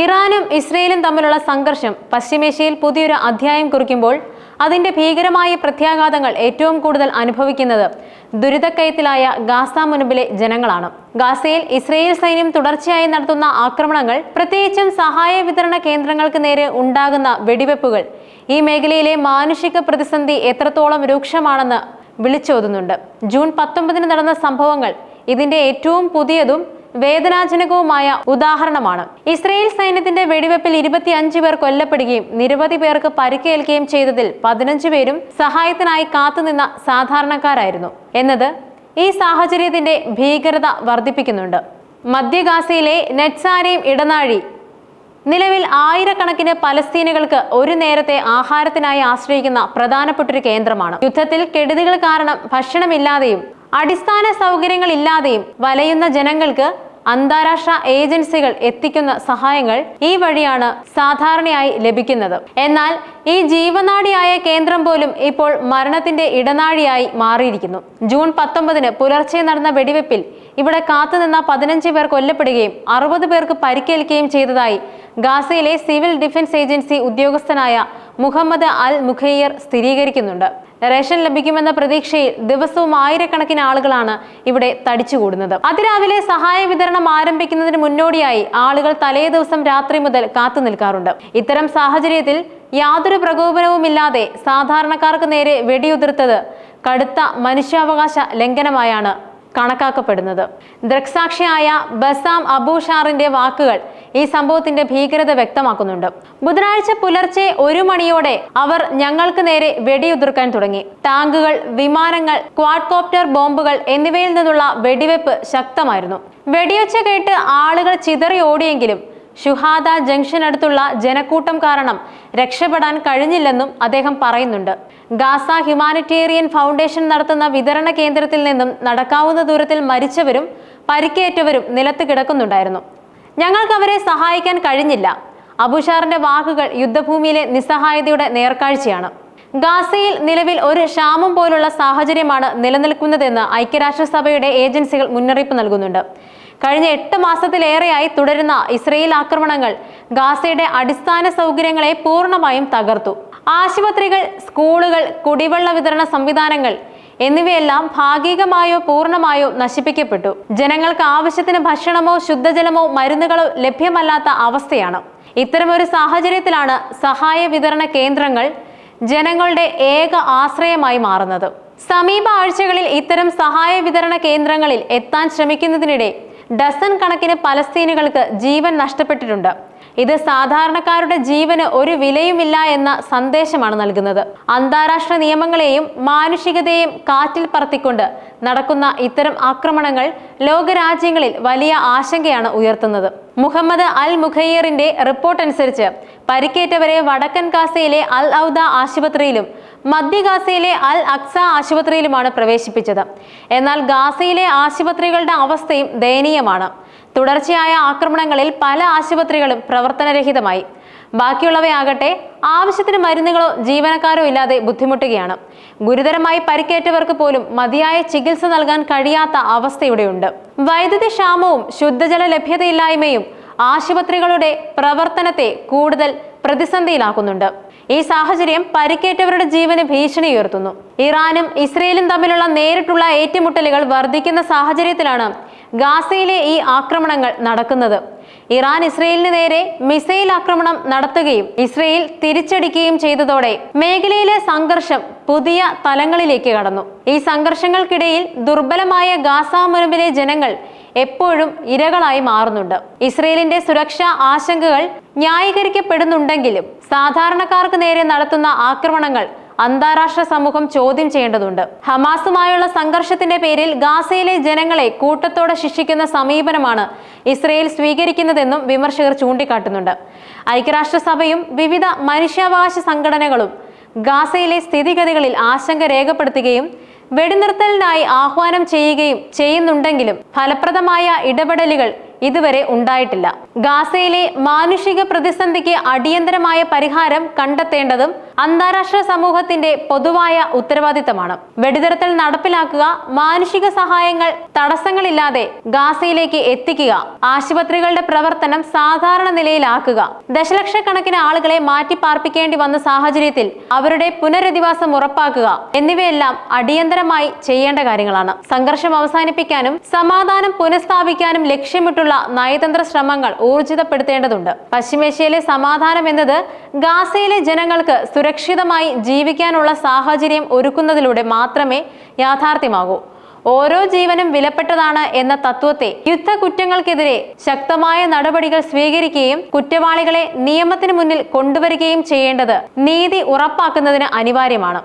ഇറാനും ഇസ്രയേലും തമ്മിലുള്ള സംഘർഷം പശ്ചിമേഷ്യയിൽ പുതിയൊരു അധ്യായം കുറിക്കുമ്പോൾ അതിന്റെ ഭീകരമായ പ്രത്യാഘാതങ്ങൾ ഏറ്റവും കൂടുതൽ അനുഭവിക്കുന്നത് ദുരിതക്കയത്തിലായ ഗാസ മുൻപിലെ ജനങ്ങളാണ്. ഗാസയിൽ ഇസ്രയേൽ സൈന്യം തുടർച്ചയായി നടത്തുന്ന ആക്രമണങ്ങൾ പ്രത്യേകിച്ചും സഹായ വിതരണ കേന്ദ്രങ്ങൾക്ക് നേരെ ഉണ്ടാകുന്ന വെടിവെപ്പുകൾ ഈ മേഖലയിലെ മാനുഷിക പ്രതിസന്ധി എത്രത്തോളം രൂക്ഷമാണെന്ന് വിളിച്ചോതുന്നുണ്ട്. ജൂൺ പത്തൊമ്പതിന് നടന്ന സംഭവങ്ങൾ ഇതിന്റെ ഏറ്റവും പുതിയതും വേദനാജനകവുമായ ഉദാഹരണമാണ്. ഇസ്രയേൽ സൈന്യത്തിന്റെ വെടിവെപ്പിൽ ഇരുപത്തിയഞ്ച് പേർ കൊല്ലപ്പെടുകയും നിരവധി പേർക്ക് പരിക്കേൽക്കുകയും ചെയ്തതിൽ പതിനഞ്ച് പേരും സഹായത്തിനായി കാത്തുനിന്ന സാധാരണക്കാരായിരുന്നു. എന്നത് ഈ സാഹചര്യത്തിന്റെ ഭീകരത വർദ്ധിപ്പിക്കുന്നുണ്ട്. മധ്യഗാസയിലെ നെറ്റ്സാരയും ഇടനാഴി നിലവിൽ ആയിരക്കണക്കിന് പലസ്തീനുകൾക്ക് ഒരു നേരത്തെ ആഹാരത്തിനായി ആശ്രയിക്കുന്ന പ്രധാനപ്പെട്ടൊരു കേന്ദ്രമാണ്. യുദ്ധത്തിൽ കെടുതികൾ കാരണം ഭക്ഷണമില്ലാതെയും അടിസ്ഥാന സൗകര്യങ്ങളില്ലാതെയും വലയുന്ന ജനങ്ങൾക്ക് അന്താരാഷ്ട്ര ഏജൻസികൾ എത്തിക്കുന്ന സഹായങ്ങൾ ഈ വഴിയാണ് സാധാരണയായി ലഭിക്കുന്നത്. എന്നാൽ ഈ ജീവനാടിയായ കേന്ദ്രം പോലും ഇപ്പോൾ മരണത്തിന്റെ ഇടനാഴിയായി മാറിയിരിക്കുന്നു. ജൂൺ പത്തൊമ്പതിന് പുലർച്ചെ നടന്ന വെടിവെപ്പിൽ ഇവിടെ കാത്തുനിന്ന പതിനഞ്ച് പേർ കൊല്ലപ്പെടുകയും അറുപത് പേർക്ക് പരിക്കേൽക്കുകയും ചെയ്തതായി ഗാസയിലെ സിവിൽ ഡിഫൻസ് ഏജൻസി ഉദ്യോഗസ്ഥനായ മുഹമ്മദ് അൽ മുഖയ്യർ സ്ഥിരീകരിക്കുന്നുണ്ട്. റേഷൻ ലഭിക്കുമെന്ന പ്രതീക്ഷയിൽ ദിവസവും ആയിരക്കണക്കിന് ആളുകളാണ് ഇവിടെ തടിച്ചുകൂടുന്നത്. അതിരാവിലെ സഹായ വിതരണം ആരംഭിക്കുന്നതിന് മുന്നോടിയായി ആളുകൾ തലേ ദിവസം രാത്രി മുതൽ കാത്തു നിൽക്കാറുണ്ട്. ഇത്തരം സാഹചര്യത്തിൽ യാതൊരു പ്രകോപനവുമില്ലാതെ സാധാരണക്കാർക്ക് നേരെ വെടിയുതിർത്തത് കടുത്ത മനുഷ്യാവകാശ ലംഘനമായാണ് കണക്കാക്കപ്പെടുന്നത്. ദൃക്സാക്ഷിയായ ബസാം അബൂഷാറിന്റെ വാക്കുകൾ ഈ സംഭവത്തിന്റെ ഭീകരത വ്യക്തമാക്കുന്നുണ്ട്. ബുധനാഴ്ച പുലർച്ചെ ഒരു മണിയോടെ അവർ ഞങ്ങൾക്ക് നേരെ വെടിയുതിർക്കാൻ തുടങ്ങി. ടാങ്കുകൾ വിമാനങ്ങൾ ക്വാഡ്കോപ്റ്റർ ബോംബുകൾ എന്നിവയിൽ നിന്നുള്ള വെടിവെപ്പ് ശക്തമായിരുന്നു. വെടിയൊച്ച കേട്ട് ആളുകൾ ചിതറി ഓടിയെങ്കിലും ഷുഹാദ ജംഗ്ഷൻ അടുത്തുള്ള ജനക്കൂട്ടം കാരണം രക്ഷപ്പെടാൻ കഴിഞ്ഞില്ലെന്നും അദ്ദേഹം പറയുന്നുണ്ട്. ഗാസ ഹ്യൂമാനിറ്റേറിയൻ ഫൗണ്ടേഷൻ നടത്തുന്ന വിതരണ കേന്ദ്രത്തിൽ നിന്നും നടക്കാവുന്ന ദൂരത്തിൽ മരിച്ചവരും പരിക്കേറ്റവരും നിലത്ത് കിടക്കുന്നുണ്ടായിരുന്നു. ഞങ്ങൾക്ക് അവരെ സഹായിക്കാൻ കഴിഞ്ഞില്ല. അബുഷാറിന്റെ വാക്കുകൾ യുദ്ധഭൂമിയിലെ നിസ്സഹായതയുടെ നേർക്കാഴ്ചയാണ്. ഗാസയിൽ നിലവിൽ ഒരു ക്ഷാമം പോലുള്ള സാഹചര്യമാണ് നിലനിൽക്കുന്നതെന്ന് ഐക്യരാഷ്ട്രസഭയുടെ ഏജൻസികൾ മുന്നറിയിപ്പ് നൽകുന്നുണ്ട്. കഴിഞ്ഞ എട്ട് മാസത്തിലേറെയായി തുടരുന്ന ഇസ്രയേൽ ആക്രമണങ്ങൾ ഗാസയുടെ അടിസ്ഥാന സൗകര്യങ്ങളെ പൂർണമായും തകർത്തു. ആശുപത്രികൾ സ്കൂളുകൾ കുടിവെള്ള വിതരണ സംവിധാനങ്ങൾ എന്നിവയെല്ലാം ഭാഗികമായോ പൂർണമായോ നശിപ്പിക്കപ്പെട്ടു. ജനങ്ങൾക്ക് ആവശ്യത്തിന് ഭക്ഷണമോ ശുദ്ധജലമോ മരുന്നുകളോ ലഭ്യമല്ലാത്ത അവസ്ഥയാണ്. ഇത്തരമൊരു സാഹചര്യത്തിലാണ് സഹായ വിതരണ കേന്ദ്രങ്ങൾ ജനങ്ങളുടെ ഏക ആശ്രയമായി മാറുന്നത്. സമീപ ആഴ്ചകളിൽ ഇത്തരം സഹായ വിതരണ കേന്ദ്രങ്ങളിൽ എത്താൻ ശ്രമിക്കുന്നതിനിടെ ഡസൻ കണക്കിന് പലസ്തീനുകൾക്ക് ജീവൻ നഷ്ടപ്പെട്ടിട്ടുണ്ട്. ഇത് സാധാരണക്കാരുടെ ജീവന് ഒരു വിലയുമില്ല എന്ന സന്ദേശമാണ് നൽകുന്നത്. അന്താരാഷ്ട്ര നിയമങ്ങളെയും മാനുഷികതയെയും കാറ്റിൽ പറത്തിക്കൊണ്ട് നടക്കുന്ന ഇത്തരം ആക്രമണങ്ങൾ ലോകരാജ്യങ്ങളിൽ വലിയ ആശങ്കയാണ് ഉയർത്തുന്നത്. മുഹമ്മദ് അൽ മുഖയ്യറിന്റെ റിപ്പോർട്ട് അനുസരിച്ച് പരിക്കേറ്റവരെ വടക്കൻ ഗാസയിലെ അൽ ഔദ ആശുപത്രിയിലും മധ്യ ഗാസയിലെ അൽ അക്സ ആശുപത്രിയിലുമാണ് പ്രവേശിപ്പിച്ചത്. എന്നാൽ ഗാസയിലെ ആശുപത്രികളുടെ അവസ്ഥയും ദയനീയമാണ്. തുടർച്ചയായ ആക്രമണങ്ങളിൽ പല ആശുപത്രികളും പ്രവർത്തനരഹിതമായി. ബാക്കിയുള്ളവയാകട്ടെ ആവശ്യത്തിന് മരുന്നുകളോ ജീവനക്കാരോ ഇല്ലാതെ ബുദ്ധിമുട്ടുകയാണ്. ഗുരുതരമായി പരിക്കേറ്റവർക്ക് പോലും മതിയായ ചികിത്സ നൽകാൻ കഴിയാത്ത അവസ്ഥയുടെയുണ്ട് വൈദ്യുതി ക്ഷാമവും ശുദ്ധജല ലഭ്യതയില്ലായ്മയും ആശുപത്രികളുടെ പ്രവർത്തനത്തെ കൂടുതൽ പ്രതിസന്ധിയിലാക്കുന്നുണ്ട്. ഈ സാഹചര്യം പരിക്കേറ്റവരുടെ ജീവന് ഭീഷണി ഉയർത്തുന്നു. ഇറാനും ഇസ്രയേലും തമ്മിലുള്ള നേരിട്ടുള്ള ഏറ്റുമുട്ടലുകൾ വർദ്ധിക്കുന്ന സാഹചര്യത്തിലാണ് ഗാസയിലെ ഈ ആക്രമണങ്ങൾ നടക്കുന്നത്. ഇറാൻ ഇസ്രയേലിന് നേരെ മിസൈൽ ആക്രമണം നടത്തുകയും ഇസ്രയേൽ തിരിച്ചടിക്കുകയും ചെയ്തതോടെ മേഖലയിലെ സംഘർഷം പുതിയ തലങ്ങളിലേക്ക് കടന്നു. ഈ സംഘർഷങ്ങൾക്കിടയിൽ ദുർബലമായ ഗാസ മുനമ്പിലെ ജനങ്ങൾ എപ്പോഴും ഇരകളായി മാറുന്നുണ്ട്. ഇസ്രയേലിന്റെ സുരക്ഷാ ആശങ്കകൾ ന്യായീകരിക്കപ്പെടുന്നുണ്ടെങ്കിലും സാധാരണക്കാർക്ക് നേരെ നടത്തുന്ന ആക്രമണങ്ങൾ അന്താരാഷ്ട്ര സമൂഹം ചോദ്യം ചെയ്യേണ്ടതുണ്ട്. ഹമാസുമായുള്ള സംഘർഷത്തിന്റെ പേരിൽ ഗാസയിലെ ജനങ്ങളെ കൂട്ടത്തോടെ ശിക്ഷിക്കുന്ന സമീപനമാണ് ഇസ്രയേൽ സ്വീകരിക്കുന്നതെന്നും വിമർശകർ ചൂണ്ടിക്കാട്ടുന്നുണ്ട്. ഐക്യരാഷ്ട്രസഭയും വിവിധ മനുഷ്യാവകാശ സംഘടനകളും ഗാസയിലെ സ്ഥിതിഗതികളിൽ ആശങ്ക രേഖപ്പെടുത്തുകയും വെടിനിർത്തലിനായി ആഹ്വാനം ചെയ്യുകയും ചെയ്യുന്നുണ്ടെങ്കിലും ഫലപ്രദമായ ഇടപെടലുകൾ ഇതുവരെ ഉണ്ടായിട്ടില്ല. ഗാസയിലെ മാനുഷിക പ്രതിസന്ധിക്ക് അടിയന്തരമായ പരിഹാരം കണ്ടെത്തേണ്ടതും അന്താരാഷ്ട്ര സമൂഹത്തിന്റെ പൊതുവായ ഉത്തരവാദിത്തമാണ്. വെടിനിർത്തൽ നടപ്പിലാക്കുക മാനുഷിക സഹായങ്ങൾ തടസ്സങ്ങളില്ലാതെ ഗാസയിലേക്ക് എത്തിക്കുക ആശുപത്രികളുടെ പ്രവർത്തനം സാധാരണ നിലയിലാക്കുക. ദശലക്ഷക്കണക്കിന് ആളുകളെ മാറ്റിപ്പാർപ്പിക്കേണ്ടി വന്ന സാഹചര്യത്തിൽ അവരുടെ പുനരധിവാസം ഉറപ്പാക്കുക എന്നിവയെല്ലാം അടിയന്തരമായി ചെയ്യേണ്ട കാര്യങ്ങളാണ്. സംഘർഷം അവസാനിപ്പിക്കാനും സമാധാനം പുനഃസ്ഥാപിക്കാനും ലക്ഷ്യമിട്ടുള്ള നയതന്ത്ര ശ്രമങ്ങൾ ഊർജിതപ്പെടുത്തേണ്ടതുണ്ട്. പശ്ചിമേഷ്യയിലെ സമാധാനം എന്നത് ഗാസയിലെ ജനങ്ങൾക്ക് സുരക്ഷിതമായി ജീവിക്കാനുള്ള സാഹചര്യം ഒരുക്കുന്നതിലൂടെ മാത്രമേ യാഥാർത്ഥ്യമാകൂ. ഓരോ ജീവനും വിലപ്പെട്ടതാണ് എന്ന തത്വത്തെ യുദ്ധ കുറ്റങ്ങൾക്കെതിരെ ശക്തമായ നടപടികൾ സ്വീകരിക്കുകയും കുറ്റവാളികളെ നിയമത്തിന് മുന്നിൽ കൊണ്ടുവരികയും ചെയ്യേണ്ടത് നീതി ഉറപ്പാക്കുന്നതിന് അനിവാര്യമാണ്.